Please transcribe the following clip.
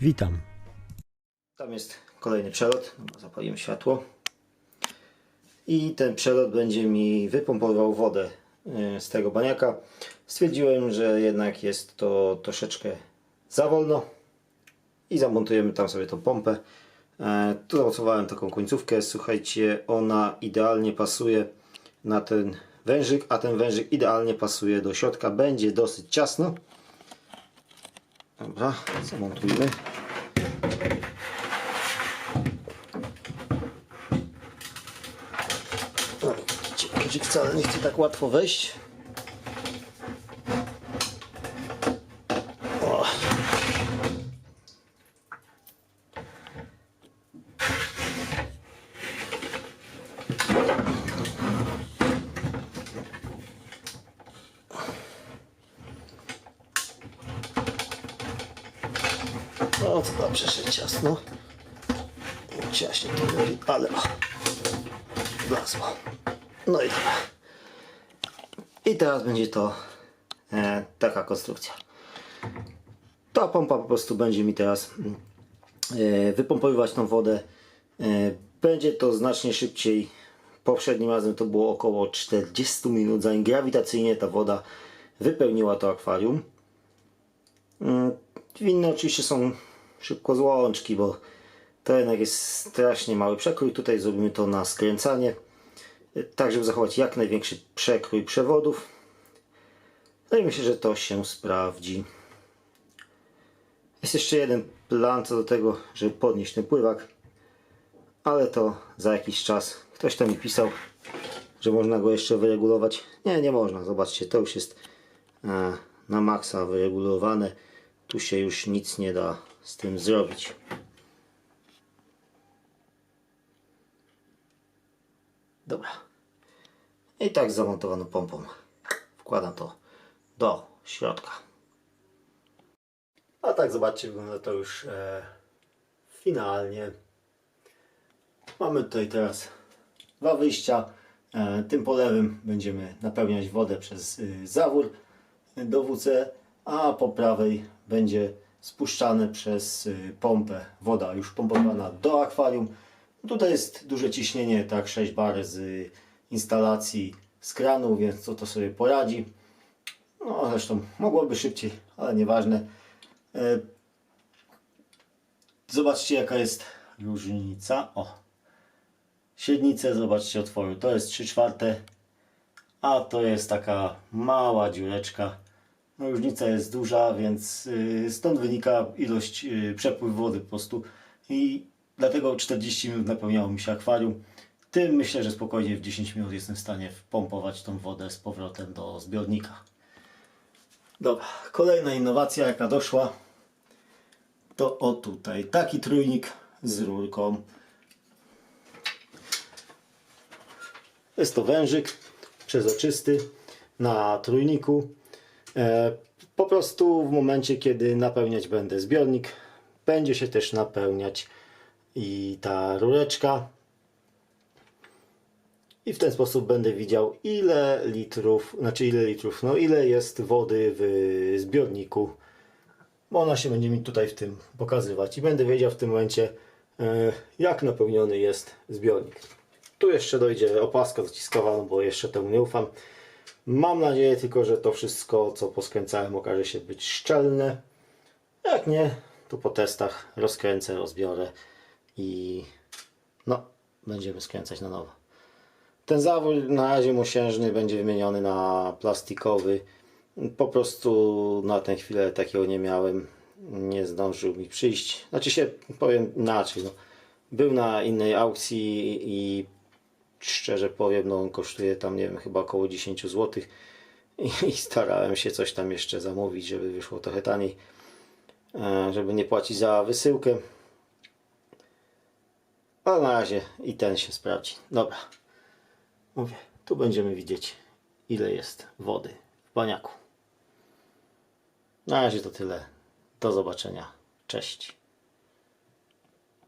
Witam. Tam jest kolejny przelot. Zapalimy światło. I ten przelot będzie mi wypompował wodę y, z tego baniaka. Stwierdziłem, że jednak jest to troszeczkę za wolno. I zamontujemy tam sobie tą pompę. E, Tu zamocowałem taką końcówkę. Słuchajcie, ona idealnie pasuje na ten wężyk, a ten wężyk idealnie pasuje do środka. Będzie dosyć ciasno. Dobra, zamontujmy. Wcale nie chce tak łatwo wejść. O, to dobrze, że ciasno. Ciaśnie to mówi, ale o, wlazło. No i dobra. I teraz będzie to e, taka konstrukcja. Ta pompa po prostu będzie mi teraz mm, e, wypompowywać tą wodę. E, będzie to znacznie szybciej. Poprzednim razem to było około 40 minut, zanim grawitacyjnie ta woda wypełniła to akwarium. Mm, Winne oczywiście są szybko złączki, bo to jednak jest strasznie mały przekrój. Tutaj zrobimy to na skręcanie tak żeby zachować jak największy przekrój przewodów. No i myślę, że to się sprawdzi. Jest jeszcze jeden plan co do tego, żeby podnieść ten pływak, ale to za jakiś czas. Ktoś tam mi pisał, że można go jeszcze wyregulować. Nie, nie można. Zobaczcie, to już jest e, na maksa wyregulowane. Tu się już nic nie da z tym zrobić. Dobra. I tak zamontowaną pompą wkładam to do środka. A tak zobaczcie, wygląda to już e, finalnie. Mamy tutaj teraz dwa wyjścia. E, tym polewym będziemy napełniać wodę przez y, zawór do WC, a po prawej będzie spuszczane przez y, pompę woda już pompowana do akwarium. Tutaj jest duże ciśnienie, tak 6 bar z y, instalacji z kranu, więc to, to sobie poradzi. No zresztą mogłoby szybciej, ale nieważne. E, Zobaczcie jaka jest różnica. O, średnicę zobaczcie otworu. To jest 3 czwarte, a to jest taka mała dziureczka. No, różnica jest duża, więc y, stąd wynika ilość y, przepływ wody po prostu. I dlatego 40 minut napełniało mi się akwarium. Tym myślę, że spokojnie w 10 minut jestem w stanie wpompować tą wodę z powrotem do zbiornika. Dobra, kolejna innowacja jaka doszła to o tutaj taki trójnik z rurką. Jest to wężyk przezroczysty na trójniku. E, po prostu w momencie, kiedy napełniać będę zbiornik, będzie się też napełniać i ta rureczka. I w ten sposób będę widział ile litrów, znaczy ile litrów, no ile jest wody w zbiorniku. Bo ona się będzie mi tutaj w tym pokazywać i będę wiedział w tym momencie e, jak napełniony jest zbiornik. Tu jeszcze dojdzie opaska dociskowa, no bo jeszcze temu nie ufam. Mam nadzieję tylko, że to wszystko co poskręcałem okaże się być szczelne. Jak nie, to po testach rozkręcę, rozbiorę i no, będziemy skręcać na nowo. Ten zawór na razie mosiężny będzie wymieniony na plastikowy. Po prostu na tę chwilę takiego nie miałem. Nie zdążył mi przyjść. Znaczy się powiem inaczej. No. Był na innej aukcji i szczerze powiem, no on kosztuje tam nie wiem, chyba około 10 zł. I, starałem się coś tam jeszcze zamówić, żeby wyszło trochę taniej. e, Żeby nie płacić za wysyłkę. Ale na razie i ten się sprawdzi. Dobra. Mówię, tu będziemy widzieć ile jest wody w baniaku. Na razie to tyle. Do zobaczenia. Cześć.